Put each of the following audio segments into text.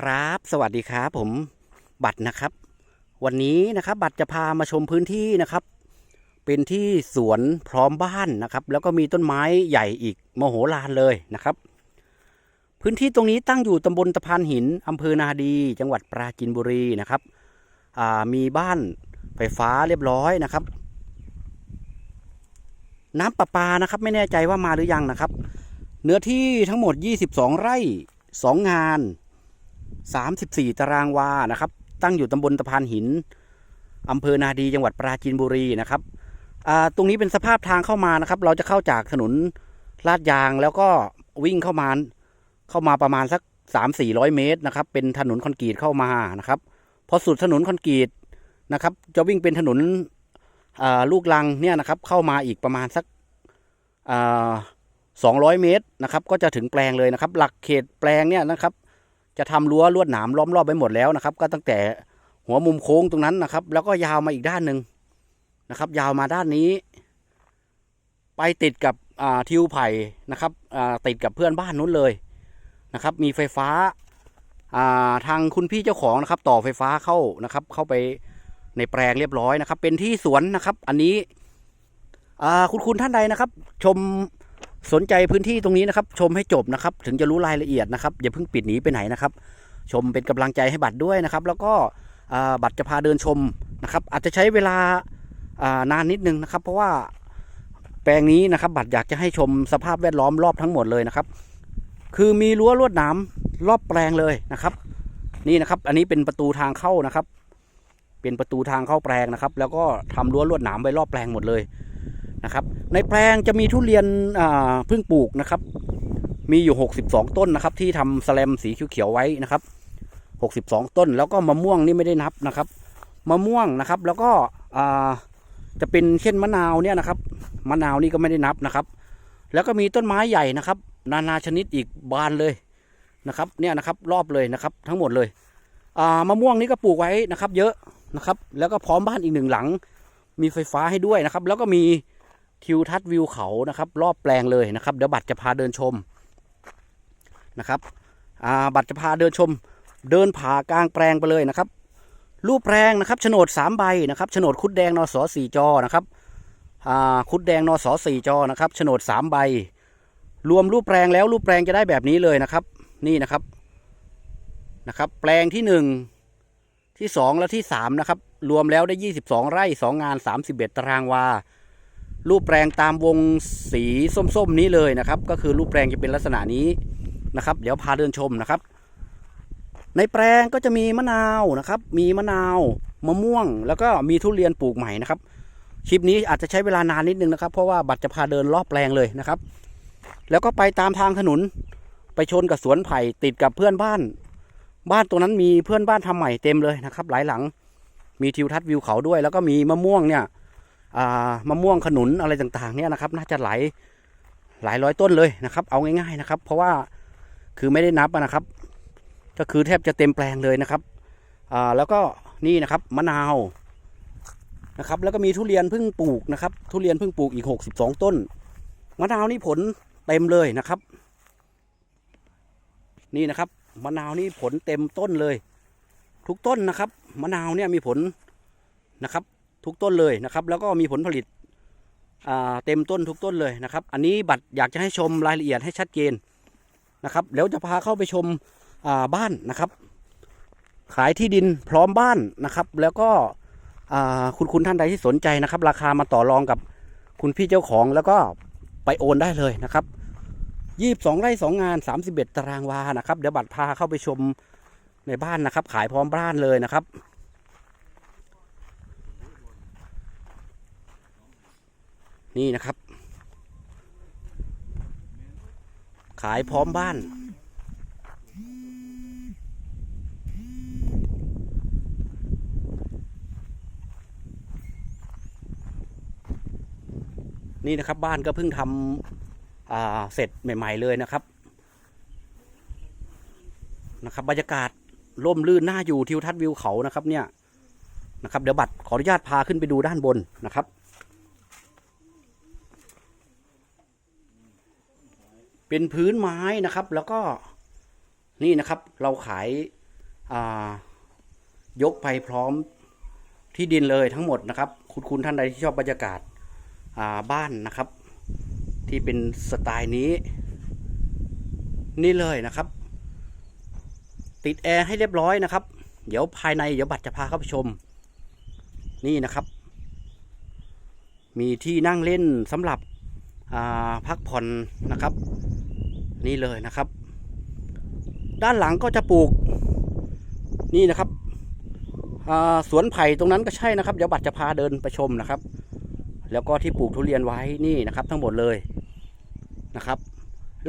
ครับ สวัสดีครับผมบัตรนะครับ วันนี้นะครับบัตรจะพามาชมพื้นที่นะครับ เป็นที่สวนพร้อมบ้านนะครับ แล้วก็มีต้นไม้ใหญ่อีกมโหฬารเลยนะครับ พื้นที่ตรงนี้ตั้งอยู่ตำบลตะพานหินอำเภอนาดี จังหวัดปราจีนบุรีนะครับมีบ้านไฟฟ้าเรียบร้อยนะครับ น้ำประปานะครับ ไม่แน่ใจว่ามาหรือยังนะครับ เนื้อที่ทั้งหมด 22 ไร่ 2 งาน 34 ตารางวานะครับ ตั้งอยู่ตำบลตะพานหินอำเภอนาดีจังหวัดปราจีนบุรีนะครับตรงนี้เป็นสภาพทางเข้ามานะครับ เราจะเข้าจากถนนลาดยางแล้วก็วิ่งเข้ามาเข้ามาประมาณสัก 3-400 เมตรนะครับ เป็นถนนคอนกรีตเข้ามานะครับพอสุดถนนคอนกรีตนะครับ จะวิ่งเป็นถนนลูกลังเนี่ยนะครับ เข้ามาอีกประมาณสักสอ่า200เมตรนะครับ ก็จะถึงแปลงเลยนะครับ หลักเขตแปลงเนี่ยนะครับ จะทำรั้วลวดหนามล้อมรอบไปหมดแล้วนะครับ ก็ตั้งแต่หัวมุมโค้งตรงนั้นนะครับ แล้วก็ยาวมาอีกด้านหนึ่งนะครับ ยาวมาด้านนี้ ไปติดกับทิวไผ่นะครับติดกับเพื่อนบ้านนู้นเลยนะครับ มีไฟฟ้าทางคุณพี่เจ้าของนะครับ ต่อไฟฟ้าเข้านะครับ เข้าไปในแปลงเรียบร้อยนะครับ เป็นที่สวนนะครับ อันนี้คุณคุณท่านใดนะครับ ชม สนใจพื้นที่ตรงนี้นะครับ ชมให้จบนะครับ ถึงจะรู้รายละเอียดนะครับ อย่าเพิ่งปิดหนีไปไหนนะครับ ชมเป็นกำลังใจให้บัตรด้วยนะครับ แล้วก็บัตรจะพาเดินชมนะครับ อาจจะใช้เวลานานนิดนึงนะครับ เพราะว่าแปลงนี้นะครับ บัตรอยากจะให้ชมสภาพแวดล้อมรอบทั้งหมดเลยนะครับ คือมีรั้วลวดหนามรอบแปลงเลยนะครับ นี่นะครับ อันนี้เป็นประตูทางเข้านะครับ เป็นประตูทางเข้าแปลงนะครับ แล้วก็ทำรั้วลวดหนามไว้รอบแปลงหมดเลย นะครับ ในแปลงจะมีทุเรียนเพิ่งปลูกนะครับ มีอยู่ 62 ต้นนะครับ ที่ทำสแลมสีเขียวๆไว้นะครับ 62 ต้นแล้วก็มะม่วงนี่ไม่ได้นับนะครับมะม่วงนะครับ แล้วก็จะเป็นเช่นมะนาวเนี่ยนะครับมะนาวนี่ก็ไม่ได้นับนะครับ แล้วก็มีต้นไม้ใหญ่นะครับ นานาชนิดอีกบานเลยนะครับ เนี่ยนะครับรอบเลยนะครับ ทั้งหมดเลยมะม่วงนี่ก็ปลูกไว้นะครับ เยอะนะครับ แล้วก็พร้อมบ้านอีกหนึ่งหลัง มีไฟฟ้าให้ด้วยนะครับ แล้วก็มี ทิวทัศน์วิวเขานะครับ รอบแปลงเลยนะครับเดี๋ยวบัตรจะพาเดินชมนะครับอ่าบัตรจะพาเดินชม เดินผ่ากลางแปลงไปเลยนะครับ รูปแปลงนะครับโฉนดสามใบนะครับโฉนดคุดแดงนสสี่จอนะครับอ่าคุดแดงนสสี่จอนะครับโฉนดสามใบ รวมรูปแปลงแล้วรูปแปลงจะได้แบบนี้เลยนะครับ นี่นะครับนะครับ แปลงที่หนึ่งที่สองและที่สามนะครับรวมแล้วได้ยี่สิบสองไร่สองงานสามสิบเอ็ดตารางวา รูปแปลงตามวงสีส้มๆนี้เลยนะครับ ก็คือรูปแปลงจะเป็นลักษณะนี้นะครับ เดี๋ยวพาเดินชมนะครับ ในแปลงก็จะมีมะนาวนะครับ มีมะนาวมะม่วง แล้วก็มีทุเรียนปลูกใหม่นะครับคลิปนี้อาจจะใช้เวลานานนิดนึงนะครับ เพราะว่าบัตรจะพาเดินรอบแปลงเลยนะครับ แล้วก็ไปตามทางถนนไปชนกับสวนไผ่ติดกับเพื่อนบ้าน บ้านตรงนั้นมีเพื่อนบ้านทำใหม่เต็มเลยนะครับ หลายหลัง มีทิวทัศน์วิวเขาด้วย แล้วก็มีมะม่วงเนี่ย มะม่วงขนุนอะไรต่างๆเนี่ยนะครับ น่าจะหลายหลายร้อยต้นเลยนะครับ เอาง่ายๆนะครับ เพราะว่าคือไม่ได้นับนะครับ ก็คือแทบจะเต็มแปลงเลยนะครับแล้วก็นี่นะครับมะนาวนะครับ แล้วก็มีทุเรียนเพิ่งปลูกนะครับ ทุเรียนเพิ่งปลูกอีก 62 ต้นมะนาวนี่ผลเต็มเลยนะครับ นี่นะครับมะนาวนี่ผลเต็มต้นเลย ทุกต้นนะครับมะนาวเนี่ยมีผลนะครับ ทุกต้นเลยนะครับ แล้วก็มีผลผลิตเต็มต้นทุกต้นเลยนะครับ อันนี้บัตรอยากจะให้ชมรายละเอียดให้ชัดเจนนะครับแล้วจะพาเข้าไปชมบ้านนะครับ ขายที่ดินพร้อมบ้านนะครับ แล้วก็คุณคุณท่านใดที่สนใจนะครับ ราคามาต่อรองกับคุณพี่เจ้าของแล้วก็ไปโอนได้เลยนะครับยี่สิบสองไร่สองงานสามสิบเอ็ดตารางวานะครับ เดี๋ยวบัตรพาเข้าไปชมในบ้านนะครับ ขายพร้อมบ้านเลยนะครับ นี่นะครับ ขายพร้อมบ้าน นี่นะครับบ้านก็เพิ่งทำเสร็จใหม่ ๆ เลยนะครับ นะครับบรรยากาศร่มรื่นน่าอยู่ทิวทัศน์วิวเขานะครับเนี่ยนะครับเดี๋ยวบัตรขออนุญาตพาขึ้นไปดูด้านบนนะครับ เป็นพื้นไม้นะครับ แล้วก็นี่นะครับเราขายายกไปพร้อมที่ดินเลยทั้งหมดนะครับ คุณคุณท่านใดที่ชอบบรรยากาศาบ้านนะครับ ที่เป็นสไตล์นี้ นี่เลยนะครับ ติดแอร์ให้เรียบร้อยนะครับ เดี๋ยวภายในเดี๋ยวบัตรจะพาเข้าไปชม นี่นะครับ มีที่นั่งเล่นสำหรับพักผ่อนนะครับ นี่เลยนะครับ ด้านหลังก็จะปลูกนี่นะครับสวนไผ่ตรงนั้นก็ใช่นะครับเดี๋ยวบัตรจะพาเดินไปชมนะครับ แล้วก็ที่ปลูกทุเรียนไว้นี่นะครับ ทั้งหมดเลยนะครับ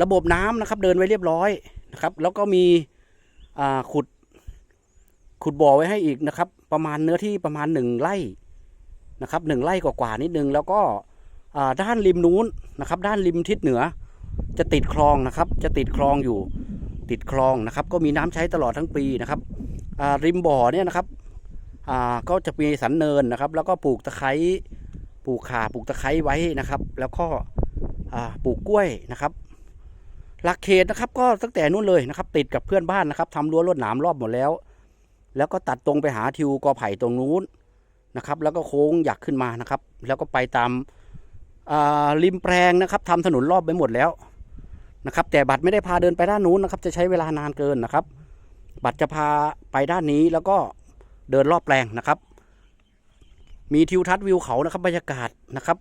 ระบบน้ำนะครับ เดินไว้เรียบร้อยนะครับ แล้วก็มีขุดขุดบ่อไว้ให้อีกนะครับ ประมาณเนื้อที่ประมาณหนึ่งไร่นะครับหนึ่งไร่กว่าๆนิดนึง แล้วก็ด้านริมนู้นนะครับ ด้านริมทิศเหนือ จะติดคลองนะครับ จะติดคลองอยู่ติดคลองนะครับ ก็มีน้ำใช้ตลอดทั้งปีนะครับริมบ่อเนี่ยนะครับก็จะมีสันเนินนะครับ แล้วก็ปลูกตะไคร้ปลูกข่าปลูกตะไคร้ไว้นะครับ แล้วก็ปลูกกล้วยนะครับ หลักเขตนะครับ ก็ตั้งแต่นู้นเลยนะครับ ติดกับเพื่อนบ้านนะครับทำรั้วลวดหนามรอบหมดแล้ว แล้วก็ตัดตรงไปหาทิวกอไผ่ตรงนู้นนะครับ แล้วก็โค้งอยากขึ้นมานะครับ แล้วก็ไปตาม ริมแปลงนะครับทำถนนรอบไปหมดแล้วนะครับ แต่บัตรไม่ได้พาเดินไปด้านนู้นนะครับ จะใช้เวลานานเกินนะครับ บัตรจะพาไปด้านนี้แล้วก็เดินรอบแปลงนะครับ มีทิวทัศน์วิวเขานะครับ บรรยากาศนะครับ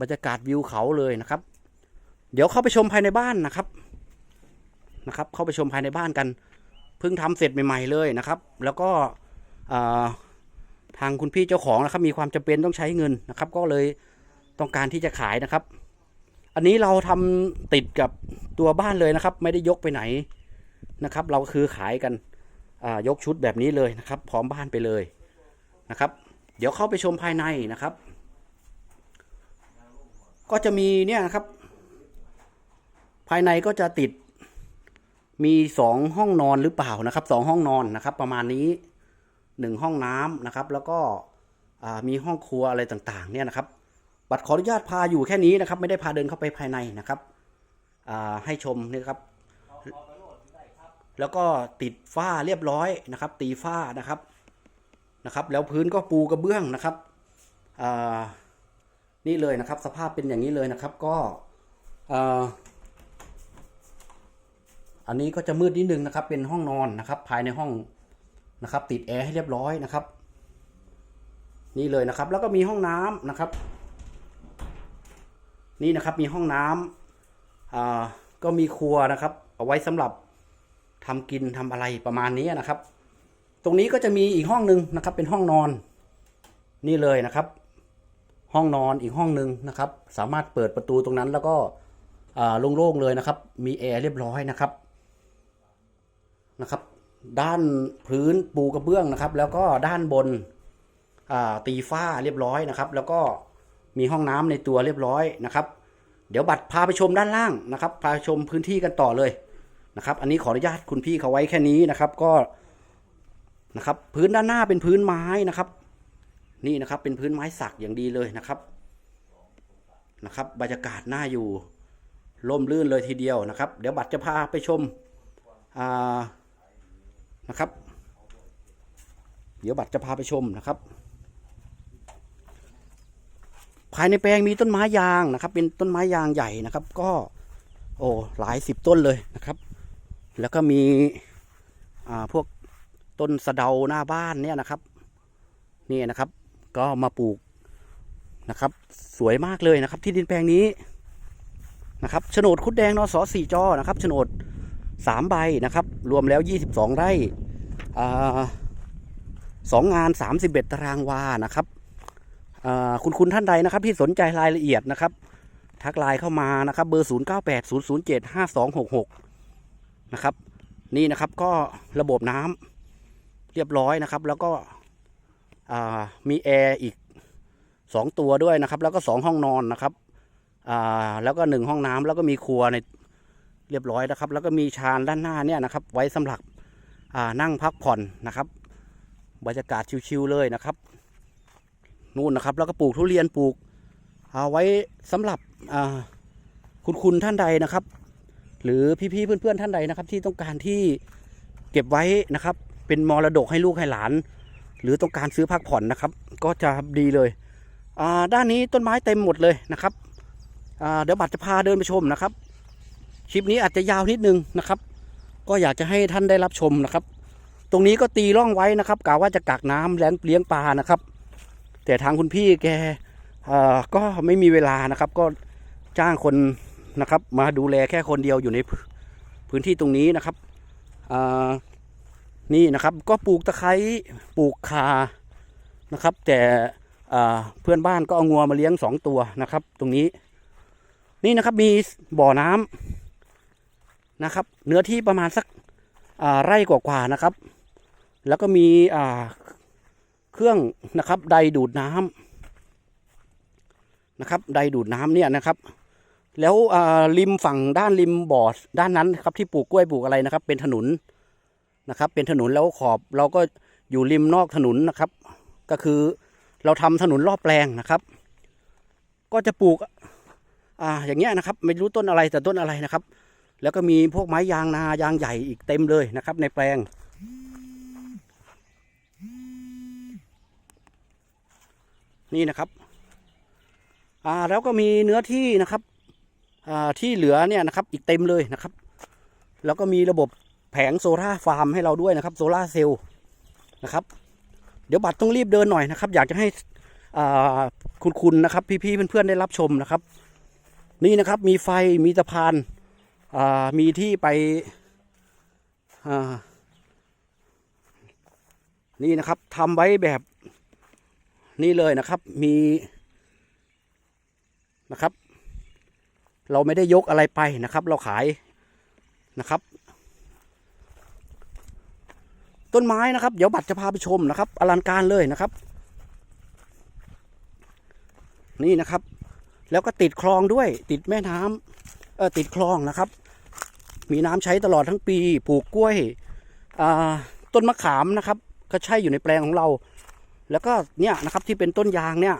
บรรยากาศวิวเขาเลยนะครับ เดี๋ยวเข้าไปชมภายในบ้านนะครับนะครับ เข้าไปชมภายในบ้านกันเพิ่งทำเสร็จใหม่ ๆเลยนะครับ แล้วก็ทางคุณพี่เจ้าของนะครับ มีความจำเป็นต้องใช้เงินนะครับ ก็เลย ต้องการที่จะขายนะครับ อันนี้เราทำติดกับตัวบ้านเลยนะครับ ไม่ได้ยกไปไหนนะครับ เราคือขายกันยกชุดแบบนี้เลยนะครับ พร้อมบ้านไปเลยนะครับ เดี๋ยวเข้าไปชมภายในนะครับ ก็จะมีเนี่ยนะครับ ภายในก็จะติดมีสองห้องนอนหรือเปล่านะครับสองห้องนอนนะครับ ประมาณนี้หนึ่งห้องน้ำนะครับ แล้วก็มีห้องครัวอะไรต่างๆ เนี่ยนะครับ บัตรขออนุญาตพาอยู่แค่นี้นะครับ ไม่ได้พาเดินเข้าไปภายในนะครับให้ชมนี่ครับ แล้วก็ติดฝ้าเรียบร้อยนะครับ ตีฝ้านะครับนะครับ แล้วพื้นก็ปูกระเบื้องนะครับนี่เลยนะครับ สภาพเป็นอย่างนี้เลยนะครับ ก็อันนี้ก็จะมืดนิดนึงนะครับ เป็นห้องนอนนะครับ ภายในห้องนะครับ ติดแอร์ให้เรียบร้อยนะครับ นี่เลยนะครับ แล้วก็มีห้องน้ำนะครับ นี่นะครับมีห้องน้ำอ่าก็มีครัวนะครับ เอาไว้สำหรับทำกินทำอะไรประมาณนี้นะครับ ตรงนี้ก็จะมีอีกห้องหนึ่งนะครับ เป็นห้องนอน นี่เลยนะครับ ห้องนอนอีกห้องหนึ่งนะครับ สามารถเปิดประตูตรงนั้นแล้วก็อ่าโล่งๆเลยนะครับ มีแอร์เรียบร้อยนะครับนะครับ ด้านพื้นปูกระเบื้องนะครับ แล้วก็ด้านบนอ่าตีฝ้าเรียบร้อยนะครับ แล้วก็ มีห้องน้ำในตัวเรียบร้อยนะครับ เดี๋ยวบัตรพาไปชมด้านล่างนะครับ พาชมพื้นที่กันต่อเลยนะครับ อันนี้ขออนุญาตคุณพี่เขาไว้แค่นี้นะครับ ก็นะครับ พื้นด้านหน้าเป็นพื้นไม้นะครับ นี่นะครับเป็นพื้นไม้สักอย่างดีเลยนะครับนะครับบรรยากาศน่าอยู่ร่มรื่นเลยทีเดียวนะครับ เดี๋ยวบัตรจะพาไปชมนะครับ เดี๋ยวบัตรจะพาไปชมนะครับ ภายในแปลงมีต้นไม้ยางนะครับ เป็นต้นไม้ยางใหญ่นะครับ ก็ โอ้หลายสิบต้นเลยนะครับ แล้วก็มีอ่าพวกต้นสะเดาหน้าบ้านเนี่ยนะครับ นี่นะครับ ก็มาปลูกนะครับ สวยมากเลยนะครับ ที่ดินแปลงนี้นะครับโฉนดคุดแดงนสสี่จอนะครับโฉนดสามใบนะครับ รวมแล้ว22ไร่อ่าสองงาน31ตารางวานะครับ คุณคุณท่านใดนะครับที่สนใจรายละเอียดนะครับ ทักไลน์เข้ามานะครับ เบอร์ 0 9 8 0 0 7 5 2 6 6 นะครับ นี่นะครับก็ระบบน้ำเรียบร้อยนะครับ แล้วก็มีแอร์อีก 2 ตัวด้วยนะครับ แล้วก็ 2 ห้องนอนนะครับแล้วก็ 1 ห้องน้ำแล้วก็มีครัวในเรียบร้อยนะครับ แล้วก็มีชานด้านหน้าเนี่ยนะครับ ไว้สำหรับนั่งพักผ่อนนะครับบรรยากาศชิวๆเลยนะครับ นู่นนะครับ แล้วก็ปลูกทุเรียนปลูก เอาไว้สำหรับคุณคุณท่านใดนะครับ หรือพี่ๆเพื่อนๆท่านใดนะครับ ที่ต้องการที่เก็บไว้นะครับ เป็นมรดกให้ลูกให้หลาน หรือต้องการซื้อพักผ่อนนะครับ ก็จะดีเลยด้านนี้ต้นไม้เต็มหมดเลยนะครับเดี๋ยวบัตรจะพาเดินไปชมนะครับ คลิปนี้อาจจะยาวนิดนึงนะครับ ก็อยากจะให้ท่านได้รับชมนะครับ ตรงนี้ก็ตีร่องไว้นะครับกะว่าจะกักน้ำแล้งเลี้ยงปลานะครับ แต่ทางคุณพี่แกก็ไม่มีเวลานะครับ ก็จ้างคนนะครับ มาดูแลแค่คนเดียวอยู่ในพื้นที่ตรงนี้นะครับนี่นะครับก็ปลูกตะไคร้ปลูกคานะครับ แต่เพื่อนบ้านก็เอางัวมาเลี้ยงสองตัวนะครับ ตรงนี้ นี่นะครับมีบ่อน้ำนะครับ เนื้อที่ประมาณสักไร่กว่าๆนะครับ แล้วก็มี เครื่องนะครับไดดูดน้ำนะครับไดดูดน้ำเนี่ยนะครับ แล้วริมฝั่งด้านริมบ่อด้านนั้นครับที่ปลูกกล้วยปลูกอะไรนะครับ เป็นถนนนะครับ เป็นถนนแล้วขอบเราก็อยู่ริมนอกถนนนะครับ ก็คือเราทำถนนรอบแปลงนะครับ ก็จะปลูกอ่าอย่างเงี้ยนะครับ ไม่รู้ต้นอะไรแต่ต้นอะไรนะครับ แล้วก็มีพวกไม้ยางนายางใหญ่อีกเต็มเลยนะครับ ในแปลง นี่นะครับ อ่าแล้วก็มีเนื้อที่นะครับ อ่าที่เหลือเนี่ยนะครับ อีกเต็มเลยนะครับ แล้วก็มีระบบแผงโซล่าฟาร์มให้เราด้วยนะครับโซล่าเซลล์นะครับ เดี๋ยวบัตรต้องรีบเดินหน่อยนะครับ อยากจะให้อ่าคุณคุณนะครับ พี่ๆเพื่อนๆได้รับชมนะครับ นี่นะครับมีไฟมีสะพานอ่ามีที่ไปอ่านี่นะครับทำไว้แบบ นี่เลยนะครับ มีนะครับ เราไม่ได้ยกอะไรไปนะครับ เราขายนะครับ ต้นไม้นะครับ เดี๋ยวบัตรจะพาไปชมนะครับ อลังการเลยนะครับ นี่นะครับ แล้วก็ติดคลองด้วย ติดแม่น้ำเออติดคลองนะครับ มีน้ำใช้ตลอดทั้งปี ปลูกกล้วยต้นมะขามนะครับ ก็ใช่อยู่ในแปลงของเรา แล้วก็เนี่ยนะครับที่เป็นต้นยางเนี่ย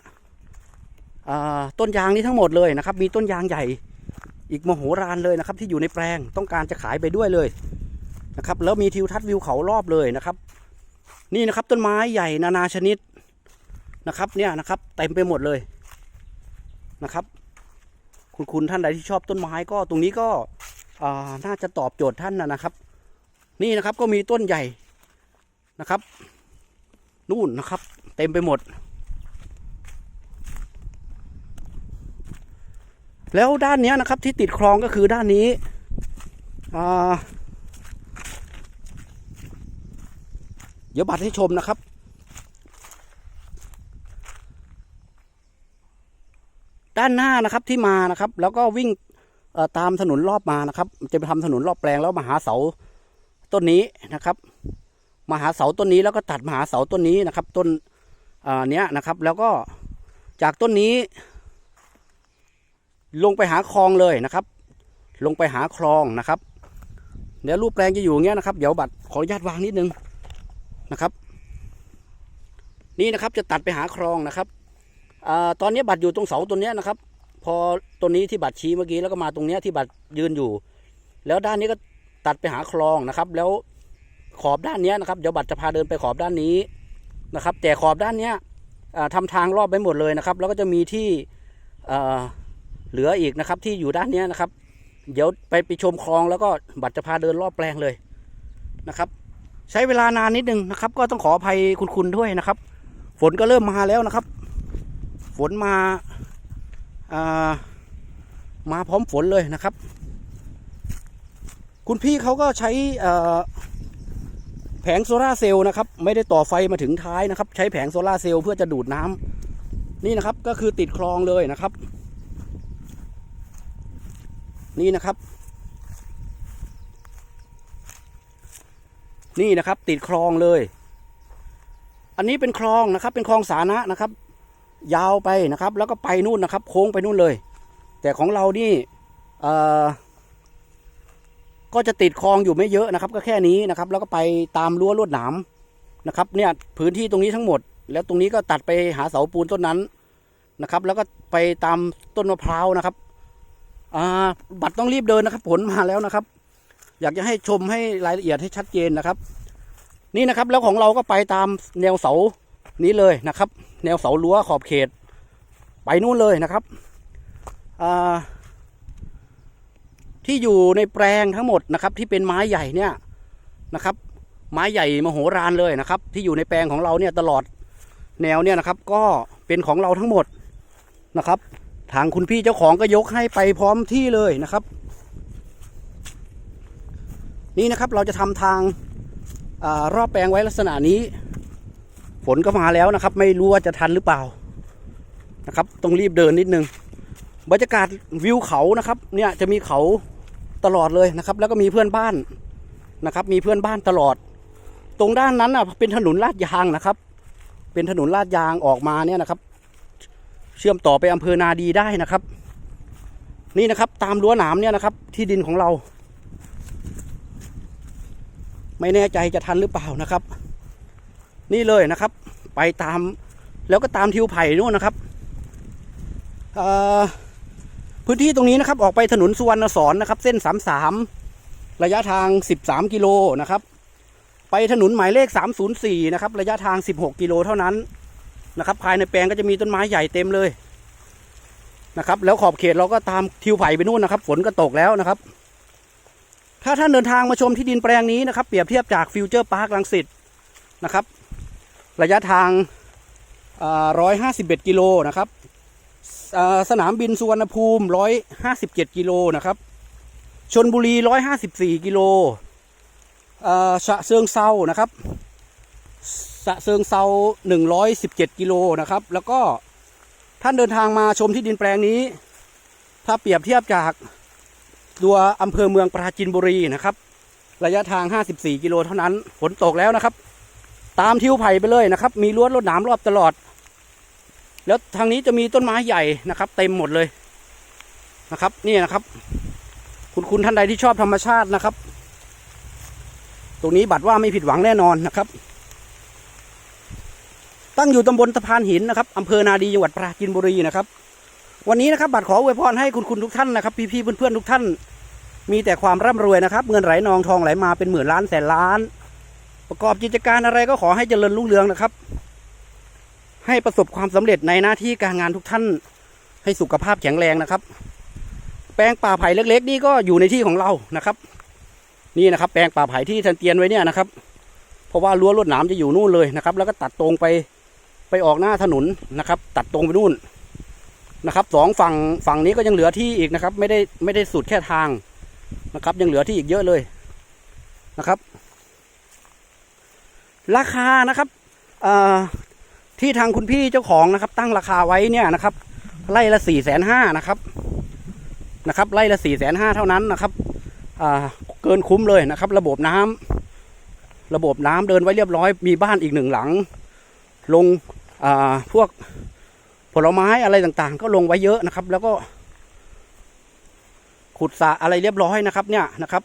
ต้นยางนี้ทั้งหมดเลยนะครับ มีต้นยางใหญ่อีกมโหฬารเลยนะครับ ที่อยู่ในแปลงต้องการจะขายไปด้วยเลยนะครับ แล้วมีทิวทัศน์วิวเขารอบเลยนะครับ นี่นะครับต้นไม้ใหญ่นานาชนิดนะครับเนี่ยนะครับเต็มไปหมดเลยนะครับ คุณคุณท่านใดที่ชอบต้นไม้ก็ตรงนี้ก็น่าจะตอบโจทย์ท่านนะนะครับ นี่นะครับก็มีต้นใหญ่นะครับ นู่นนะครับ เต็มไปหมด แล้วด้านนี้นะครับที่ติดคลองก็คือด้านนี้เดี๋ยวบัตรให้ชมนะครับ ด้านหน้านะครับที่มานะครับ แล้วก็วิ่งตามถนนรอบมานะครับ จะไปทำถนนรอบแปลงแล้วมาหาเสาต้นนี้นะครับ มาหาเสาต้นนี้แล้วก็ตัดมาหาเสาต้นนี้นะครับ ต้น เนี้ยนะครับ แล้วก็จากต้นนี้ ลงไปหาคลองเลยนะครับ ลงไปหาคลองนะครับเดี๋ยวรูปแปลงจะอยู่เงี้ยนะครับ เดี๋ยวบัตรขออนุญาตวางนิดนึงนะครับ นี่นะครับจะตัดไปหาคลองนะครับอตอนนี้บัตรอยู่ตรงเสาต้นเนี้ยนะครับ พอต้นนี้ที่บัตรชี้เมื่อกี้แล้วก็มาตรงเนี้ยที่บัตรยืนอยู่ แล้วด้านนี้ก็ตัดไปหาคลองนะครับ แล้วขอบด้านนี้นะครับเดี๋ยวบัตรจะพาเดินไปขอบด้านนี้ นะครับ แต่ขอบด้านเนี้ยอ่าทำทางรอบไปหมดเลยนะครับ แล้วก็จะมีที่เหลืออีกนะครับที่อยู่ด้านเนี้ยนะครับ เดี๋ยวไปไปชมคลองแล้วก็บัตรจะพาเดินรอบแปลงเลยนะครับ ใช้เวลานานนิดนึงนะครับ ก็ต้องขออภัยคุณคุณด้วยนะครับ ฝนก็เริ่มมาแล้วนะครับ ฝนมาอ่ามาพร้อมฝนเลยนะครับ คุณพี่เขาก็ใช้เอ่อ แผงโซลาเซลล์นะครับไม่ได้ต่อไฟมาถึงท้ายนะครับ ใช้แผงโซลาเซลล์เพื่อจะดูดน้ำนี่นะครับก็คือติดคลองเลยนะครับ นี่นะครับ นี่นะครับติดคลองเลย อันนี้เป็นคลองนะครับ เป็นคลองสาธารณะนะครับ ยาวไปนะครับ แล้วก็ไปนู่นนะครับ โค้งไปนู่นเลย แต่ของเรานี่เอ่อ ก็จะติดคลองอยู่ไม่เยอะนะครับ ก็แค่นี้นะครับ แล้วก็ไปตามรั้วลวดหนามนะครับ เนี่ยพื้นที่ตรงนี้ทั้งหมด แล้วตรงนี้ก็ตัดไปหาเสาปูนต้นนั้นนะครับ แล้วก็ไปตามต้นมะพร้าวนะครับอ่าบัตรต้องรีบเดินนะครับ ผลมาแล้วนะครับ อยากจะให้ชมให้รายละเอียดให้ชัดเจนนะครับ นี่นะครับแล้วของเราก็ไปตามแนวเสานี้เลยนะครับ แนวเสารั้วขอบเขต ไปนู่นเลยนะครับอ่า ที่อยู่ในแปลงทั้งหมดนะครับที่เป็นไม้ใหญ่เนี่ยนะครับ ไม้ใหญ่มโหฬารเลยนะครับ ที่อยู่ในแปลงของเราเนี่ยตลอดแนวเนี่ยนะครับ ก็เป็นของเราทั้งหมดนะครับ ทางคุณพี่เจ้าของก็ยกให้ไปพร้อมที่เลยนะครับ นี่นะครับเราจะทำทางอารอบแปลงไว้ลักษณะนี้ ฝนก็มาแล้วนะครับ ไม่รู้ว่าจะทันหรือเปล่านะครับต้องรีบเดินนิดนึงบรรยากาศวิวเขานะครับ เนี่ยจะมีเขา ตลอดเลยนะครับ แล้วก็มีเพื่อนบ้านนะครับ มีเพื่อนบ้านตลอด ตรงด้านนั้นอะเป็นถนนลาดยางนะครับ เป็นถนนลาดยางออกมาเนี่ยนะครับ เชื่อมต่อไปอำเภอนาดีได้นะครับ นี่นะครับ ตามรั้วหนามเนี่ยนะครับ ที่ดินของเรา ไม่แน่ใจจะทันหรือเปล่านะครับ นี่เลยนะครับ ไปตามแล้วก็ตามทิวไผ่นู่นนะครับ เอ่อ พื้นที่ตรงนี้นะครับออกไปถนนสุวรรณสอนนะครับ เส้นสามสามระยะทางสิบสามกิโลนะครับ ไปถนนหมายเลขสามศูนย์สี่นะครับระยะทางสิบหกกิโลเท่านั้นนะครับ ภายในแปลงก็จะมีต้นไม้ใหญ่เต็มเลยนะครับ แล้วขอบเขตเราก็ตามทิวไผ่ไปนู่นนะครับ ฝนก็ตกแล้วนะครับ ถ้าท่านเดินทางมาชมที่ดินแปลงนี้นะครับ เปรียบเทียบจากฟิวเจอร์พาร์คลังสิตนะครับ ระยะทางร้อยห้าสิบเอ็ดกิโลนะครับ สนามบินสุวรรณภูมิร้อยห้าสิบเจ็ดกิโลนะครับชนบุรีร้อยห้าสิบสี่กิโลอ่าฉะเชิงเซานะครับฉะเชิงเซาหนึ่งร้อยสิบเจ็ดกิโลนะครับ แล้วก็ท่านเดินทางมาชมที่ดินแปลงนี้ ถ้าเปรียบเทียบจากตัวอำเภอเมืองปราจินบุรีนะครับ ระยะทาง 54 กิโลเท่านั้นฝนตกแล้วนะครับ ตามทิวไผ่ไปเลยนะครับ มีรั้วรถหนามรอบตลอด แล้วทางนี้จะมีต้นไม้ใหญ่นะครับ เต็มหมดเลยนะครับนี่นะครับ คุณคุณท่านใดที่ชอบธรรมชาตินะครับ ตรงนี้บัตรว่าไม่ผิดหวังแน่นอนนะครับ ตั้งอยู่ตำบลตะพานหินนะครับอำเภอนาดีจังหวัดปราจินบุรีนะครับ วันนี้นะครับบัตรขออวยพรให้คุณคุณทุกท่านนะครับ พี่ๆเพื่อนๆทุกท่าน มีแต่ความร่ำรวยนะครับ เงินไหลนองทองไหลมาเป็นหมื่นล้านแสนล้าน ประกอบกิจการอะไรก็ขอให้เจริญรุ่งเรืองนะครับ ให้ประสบความสำเร็จในหน้าที่การงานทุกท่านให้สุขภาพแข็งแรงนะครับ แปลงป่าไผ่เล็ก ๆ นี่ก็อยู่ในที่ของเรานะครับ นี่นะครับ แปลงป่าไผ่ที่ท่านเตียมไว้เนี่ยนะครับ เพราะว่ารั้วรวดหนามจะอยู่นู่นเลยนะครับ แล้วก็ตัดตรงไปไปออกหน้าถนนนะครับ ตัดตรงไปนู่นนะครับสองฝั่งฝั่งนี้ก็ยังเหลือที่อีกนะครับ ไม่ได้ไม่ได้สุดแค่ทางนะครับ ยังเหลือที่อีกเยอะเลยนะครับ ราคานะครับ ที่ทางคุณพี่เจ้าของนะครับ ตั้งราคาไว้เนี่ยนะครับไร่ละสี่แสนห้านะครับนะครับไร่ละสี่แสนห้าเท่านั้นนะครับเกินคุ้มเลยนะครับ ระบบน้ำระบบน้ำเดินไว้เรียบร้อย มีบ้านอีกหนึ่งหลัง ลงพวกผลไม้อะไรต่างๆ ก็ลงไว้เยอะนะครับ แล้วก็ขุดสระอะไรเรียบร้อยนะครับ เนี่ยนะครับ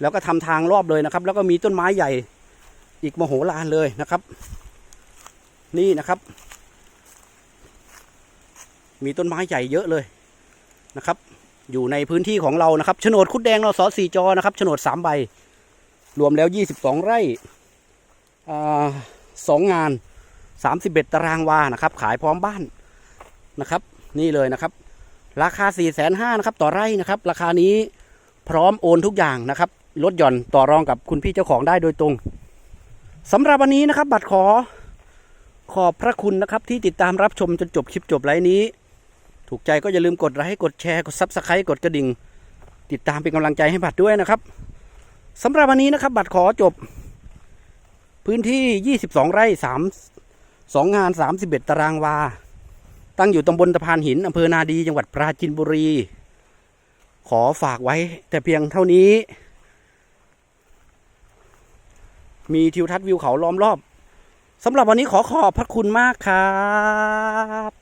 แล้วก็ทำทางรอบเลยนะครับ แล้วก็มีต้นไม้ใหญ่อีกมโหฬารเลยนะครับ นี่นะครับ มีต้นไม้ใหญ่เยอะเลยนะครับ อยู่ในพื้นที่ของเรานะครับโฉนดคุดแดงเราสอสี่จอนะครับโฉนดสามใบ รวมแล้วยี่สิบสองไร่สองงานสามสิบเอ็ดตารางวานะครับ ขายพร้อมบ้านนะครับ นี่เลยนะครับ ราคาสี่แสนห้านะครับ ต่อไร่นะครับ ราคานี้พร้อมโอนทุกอย่างนะครับลดหย่อนต่อรองกับคุณพี่เจ้าของได้โดยตรงสำหรับวันนี้นะครับ บัตรขอ ขอบพระคุณนะครับที่ติดตามรับชมจนจบคลิปจบไลฟ์นี้ ถูกใจก็อย่าลืมกดไลค์กดแชร์กดซับสไครต์กดกระดิ่ง ติดตามเป็นกำลังใจให้บัตรด้วยนะครับสำหรับวันนี้นะครับ บัตรขอจบ พื้นที่ 22 ไร่3 2 งาน 31 ตารางวา ตั้งอยู่ตำบลตะพานหินอำเภอนาดีจังหวัดปราจินบุรี ขอฝากไว้แต่เพียงเท่านี้ มีทิวทัศน์วิวเขาล้อมรอบ สำหรับวันนี้ขอขอบพระคุณมากครับ